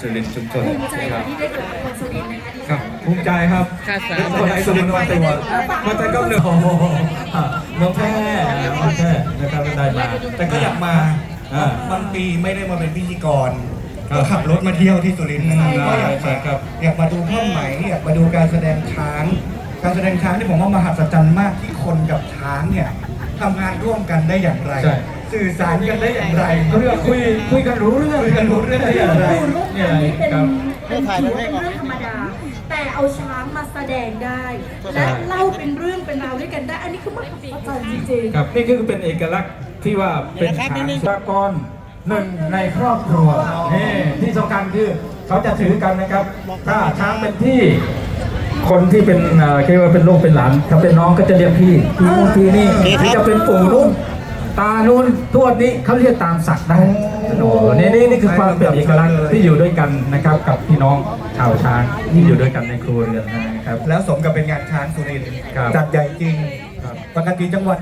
สุรินทร์ชุมชนภูมิใจนะคค่ะรับที่ได้เกิดเป็นคนสุรินทร์นะคะที่ครับภูมิใจครับค่ะสาเป็นคนไทยสุรินทร์วันตัวมาจากกำเนิดโอ้โหเมืองแพร่เมืองแพร่นะครับได้มาแต่ก็อยากมาอ่า บางปีไม่ได้มาเป็นพิธีกรครับก็ขับรถมาเที่ยวที่สุรินทร์นะครับใช่ก็อยากใช่มาครับ อยากมาดูผ้าไหมอยากมาดูการแสดงช้าง การแสดงช้างที่ผมว่ามหัศจรรย์มากที่คนกับช้างเนี่ยทำงานร่วมกันได้อย่างไร ใช่ สื่อสารกันได้อย่างไรเขาเรียกว่าคุยคุยกันรู้เรื่องคุยกันรู้เรื่องได้อย่างไร ดูรูปเนี่ยกันนี่เป็นครับเป็นถือว่าเป็นเรื่องธรรมดา แต่เอาช้างมาแสดงได้ และเล่าเป็นเรื่องเป็นราวด้วยกันได้ อันนี้คือมหัศจรรย์จริงๆ ครับนี่คือเป็นเอกลักษณ์ที่ว่าเป็นช้างสากรหนึ่งในครอบครัวนี่ที่สำคัญคือเขาจะถือกันนะครับ ถ้าช้างเป็นพี่ คนที่เป็นเอ่อคิดว่าเป็นลูกเป็นหลาน ถ้าเป็นน้องก็จะเรียกพี่พี่นู่นพี่นี่ที่จะเป็นปู่นู่นตานู่นทวดนี้เขาเรียกตามศักดิ์ได้โอ้โหนี่นี่นี่คือความเป็นเอกลักษณ์ที่อยู่ด้วยกันนะครับ กับพี่น้องชาวช้างที่อยู่ด้วยกันในครัวเรือนนะครับ แล้วสมกับเป็นงานช้างสุรินทร์ครับจัดใหญ่จริงครับ ปกติจังหวัด